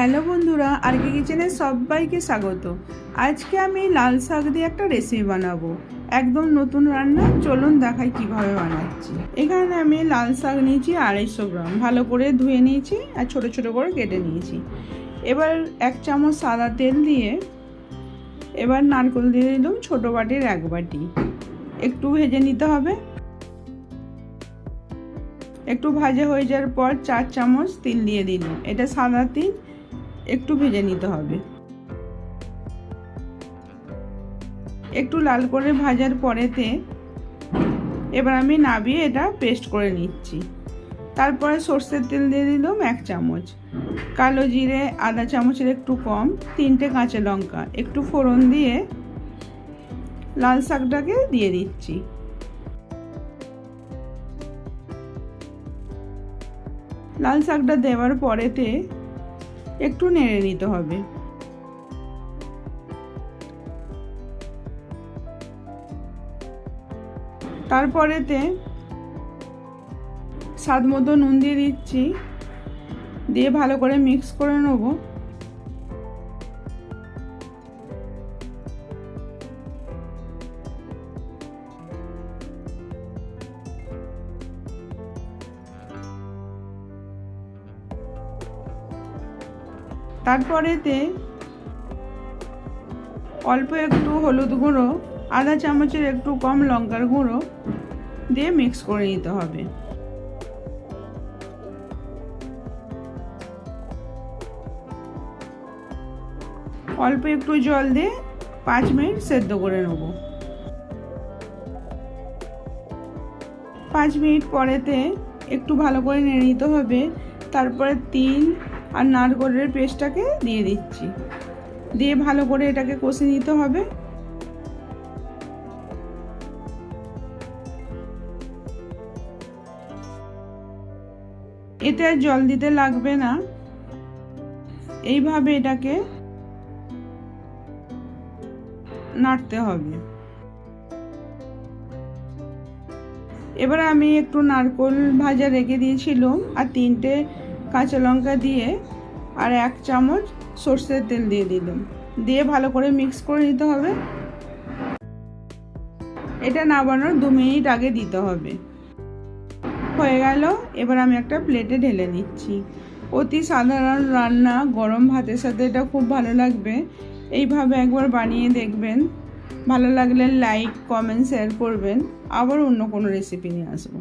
Hello বন্ধুরা আর কি কিচেনে সবাইকে স্বাগত। আজকে আমি লাল শাক দিয়ে একটা রেসিপি বানাবো। একদম নতুন রান্না, চলুন দেখাই কীভাবে বানাচ্ছি। এখানে আমি লাল শাক নিয়েছি আড়াইশো গ্রাম। ভালো করে ধুয়ে নিয়েছি আর ছোট ছোট করে কেটে নিয়েছি। এবার এক চামচ সাদা তেল দিয়ে এবার নারকেল দিয়ে দিলাম ছোটো বাটির এক বাটি। একটু ভেজে নিতে হবে। একটু ভাজা হয়ে যাওয়ার পর চার চামচ তিল দিয়ে দিলাম। এটা সাদা তিল একটু ভেজে নিতে হবে। একটু লাল করে ভাজার পরেতে এবার আমি নাবিয়ে এটা পেস্ট করে নিচ্ছি। তারপরে সর্ষের তেল দিয়ে দিলাম এক চামচ। কালো জিরে আধা চামচের একটু কম, তিনটে কাঁচা লঙ্কা, একটু ফোড়ন দিয়ে লাল শাকটাকে দিয়ে দিচ্ছি। লাল শাকটা দেওয়ার পরেতে একটু নেড়ে নিতে হবে। তারপরেতে স্বাদ মতো নুন দিয়ে দিচ্ছি। দিয়ে ভালো করে মিক্স করে নেব। তারপরেতে অল্প একটু হলুদ গুঁড়ো, আধা চামচের একটু কম লঙ্কার গুঁড়ো দিয়ে মিক্স করে নিতে হবে। অল্প একটু জল দিয়ে পাঁচ মিনিট সেদ্ধ করে নেব। পাঁচ মিনিট পরেতে একটু ভালো করে নেড়ে নিতে হবে। তারপরে তিল আর নারকলের পেস্টটাকে দিয়ে দিচ্ছি। দিয়ে ভালো করে এটাকে কষে নিতে হবে। এতে জল দিতে লাগবে না। এইভাবে এটাকে নাড়তে হবে। এবার আমি একটু নারকোল ভাজা রেখে দিয়েছিলাম, আর তিনটে কাঁচা লঙ্কা দিয়ে আর এক চামচ সর্ষের তেল দিয়ে দিলাম। দিয়ে ভালো করে মিক্স করে নিতে হবে। এটা নামানোর দু মিনিট আগে দিতে হবে। হয়ে গেল, এবার আমি একটা প্লেটে ঢেলে নিচ্ছি। অতি সাধারণ রান্না, গরম ভাতের সাথে এটা খুব ভালো লাগবে। এইভাবে একবার বানিয়ে দেখবেন। ভালো লাগলে লাইক কমেন্ট শেয়ার করবেন। আবার অন্য কোনো রেসিপি নিয়ে আসব।